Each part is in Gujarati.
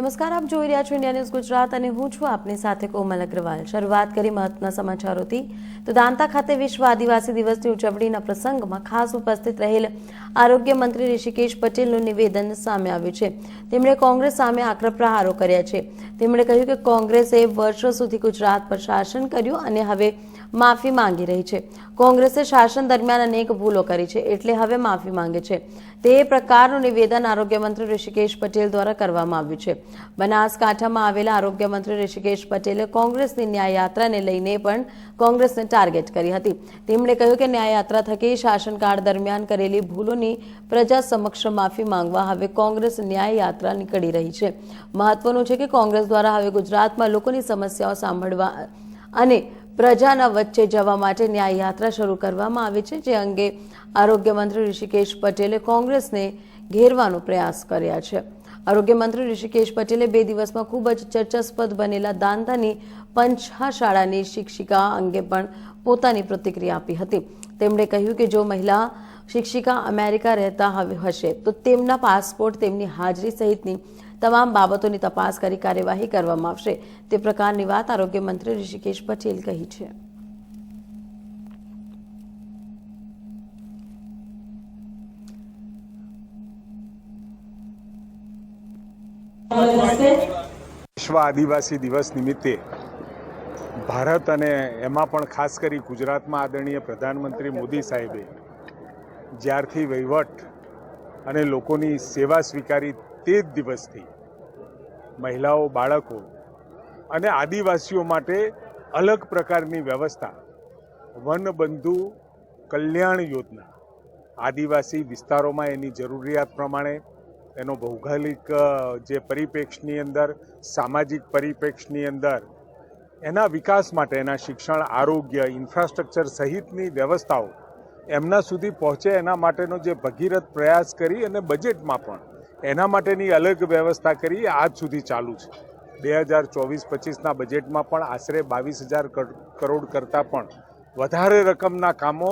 નમસ્કાર, આપ જોઈ રહ્યા છો ઇન્ડિયા ન્યૂઝ ગુજરાત અને હું છું આપની સાથે કોમલ અગ્રવાલ. શરૂઆત કરી મહત્વના સમાચારોથી. તો દાંતા ખાતે વિશ્વ આદિવાસી દિવસની ઉજવણીના પ્રસંગમાં ખાસ ઉપસ્થિત રહેલ આરોગ્ય મંત્રી ઋષિકેશ પટેલનું નિવેદન સામે આવ્યું છે. તેમણે કોંગ્રેસ સામે આકરા પ્રહારો કર્યા છે. તેમણે કહ્યું કે કોંગ્રેસે વર્ષો સુધી ગુજરાત પર શાસન કર્યું અને હવે માફી માંગી રહી છે. કોંગ્રેસે શાસન દરમિયાન અનેક ભૂલો કરી છે, એટલે હવે માફી માંગે છે. તે પ્રકારનું નિવેદન આરોગ્ય મંત્રી ઋષિકેશ પટેલ દ્વારા કરવામાં આવ્યું છે. બનાસકાંઠામાં આવેલા આરોગ્ય મંત્રી ઋષિકેશ પટેલે કોંગ્રેસની ન્યાય યાત્રાને લઈને પણ કોંગ્રેસને ટાર્ગેટ કરી હતી. તેમણે કહ્યું કે ન્યાય યાત્રા થકી શાસનકાળ દરમિયાન કરેલી ભૂલોની પ્રજા સમક્ષ માફી માંગવા હવે કોંગ્રેસ ન્યાયયાત્રા નીકળી રહી છે. મહત્વનું છે કે કોંગ્રેસ દ્વારા હવે ગુજરાતમાં લોકોની સમસ્યાઓ સાંભળવા અને પ્રજાના વચ્ચે જવા માટે ન્યાય યાત્રા શરૂ કરવામાં આવી છે, જે અંગે આરોગ્ય મંત્રી ઋષિકેશ પટેલે કોંગ્રેસને ઘેરવાનો પ્રયાસ કર્યા છે. આરોગ્ય મંત્રી ઋષિકેશ પટેલે બે દિવસમાં ખૂબ જ ચર્ચાસ્પદ બનેલા દાંતાની પંચા શાળાની શિક્ષિકા અંગે પણ પોતાની પ્રતિક્રિયા આપી હતી. તેમણે કહ્યું કે જો મહિલા શિક્ષિકા અમેરિકા રહેતા હવે, હશે, તો તેમના પાસપોર્ટ તેમની હાજરી સહિતની તમામ બાબતોની તપાસ કરી કાર્યવાહી કરવામાં આવશે. તે પ્રકારની વાત આરોગ્ય મંત્રી ઋષિકેશ પટેલ કહી છે. વિશ્વ આદિવાસી દિવસ નિમિત્તે ભારત અને એમાં પણ ખાસ કરી ગુજરાતમાં આદરણીય પ્રધાનમંત્રી મોદી સાહેબે જ્યારથી વહીવટ અને લોકોની સેવા સ્વીકારી તે જ દિવસથી મહિલાઓ, બાળકો અને આદિવાસીઓ માટે અલગ પ્રકારની વ્યવસ્થા. વનબંધુ કલ્યાણ યોજના. આદિવાસી વિસ્તારોમાં એની જરૂરિયાત પ્રમાણે એનો ભૌગોલિક જે પરિપ્રેક્ષની અંદર, સામાજિક પરિપ્રેક્ષની અંદર, એના વિકાસ માટે એના શિક્ષણ, આરોગ્ય, ઇન્ફ્રાસ્ટ્રક્ચર સહિતની વ્યવસ્થાઓ એમના સુધી પહોંચે એના માટેનો જે ભગીરથ પ્રયાસ કરી અને બજેટમાં પણ એના માટેની અલગ વ્યવસ્થા કરી આજ સુધી ચાલુ છે. બે હજાર ચોવીસ પચીસના બજેટમાં પણ આશરે બાવીસ હજાર કરોડ કરતાં પણ વધારે રકમના કામો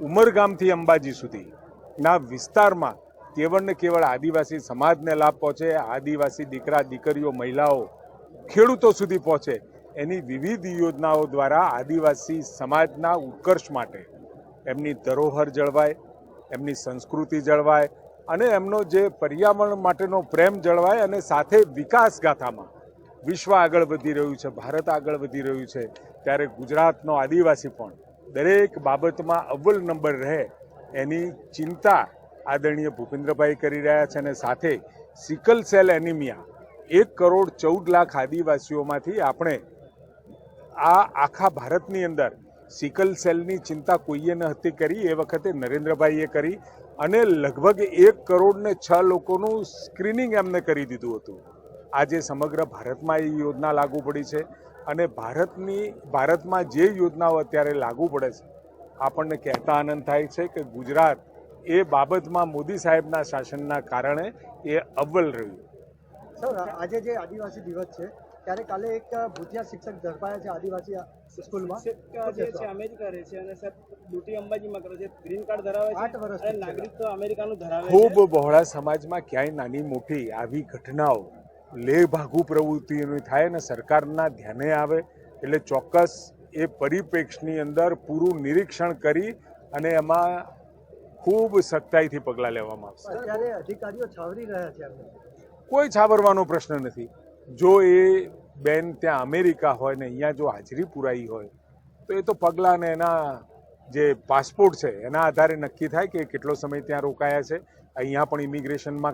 ઉમરગામથી અંબાજી સુધીના વિસ્તારમાં કેવળ ને કેવળ આદિવાસી સમાજને લાભ પહોંચે, આદિવાસી દીકરા, દીકરીઓ, મહિલાઓ, ખેડૂતો સુધી પહોંચે એની વિવિધ યોજનાઓ દ્વારા આદિવાસી સમાજના ઉત્કર્ષ માટે એમની ધરોહર જળવાય, એમની સંસ્કૃતિ જળવાય અને એમનો જે પર્યાવરણ માટેનો પ્રેમ જળવાય અને સાથે વિકાસ ગાથામાં વિશ્વ આગળ વધી રહ્યું છે, ભારત આગળ વધી રહ્યું છે, ત્યારે ગુજરાતનો આદિવાસી પણ દરેક બાબતમાં અવ્વલ નંબર રહે એની ચિંતા આદરણીય ભૂપેન્દ્રભાઈ કરી રહ્યા છે અને સાથે સિકલ સેલ એનિમિયા, એક કરોડ ચૌદ લાખ આદિવાસીઓમાંથી આપણે આ આખા ભારતની અંદર સિકલ સેલની ચિંતા કોઈએ ન હતી કરી, એ વખતે નરેન્દ્રભાઈએ કરી અને લગભગ એક કરોડ ને છ લોકોનું સ્ક્રીનિંગ એમને કરી દીધું હતું. આજે સમગ્ર ભારતમાં એ યોજના લાગુ પડી છે અને ભારતની, ભારતમાં જે યોજનાઓ અત્યારે લાગુ પડે છે, આપણને કહેતા આનંદ થાય છે કે ગુજરાત એ બાબતમાં મોદી સાહેબના શાસનના કારણે એ અવ્વલ રહ્યું. સર, આજે જે આદિવાસી દિવસ છે ત્યારે કાલે એક ભૂતિયા શિક્ષક ઝડપાયા છે આદિવાસી સ્કૂલમાં. જે છે અમે જ કરે છે અને સાહેબ ડ્યુટી અંબાજીમાં કરે છે. ગ્રીન કાર્ડ ધરાવે આઠ છે. વર્ષથી અને નાગરિકત્વ અમેરિકાનું ધરાવે છે. ખૂબ બહોળા સમાજમાં ક્યાંય નાની મોટી આવી ઘટનાઓ લે ભાગુ પ્રવૃત્તિઓની થાય અને સરકારના ધ્યાને આવે એટલે ચોક્કસ એ પરિપ્રેક્ષની અંદર પૂરું નિરીક્ષણ કરી અને એમાં ખૂબ સખ્તાઈથી પગલાં લેવામાં આવશે. અત્યારે અધિકારીઓ છાવરી રહ્યા છે કોઈ છાવરવાનો પ્રશ્ન નથી. જો એ બેન ત્યાં અમેરિકા હોય ને અહીંયા જો હાજરી પુરાઈ હોય, તો એ તો પગલાં ને એના જે પાસપોર્ટ છે, એના આધારે નક્કી થાય કે કેટલો સમય ત્યાં રોકાયા છે. અહીંયા પણ ઇમિગ્રેશનમાં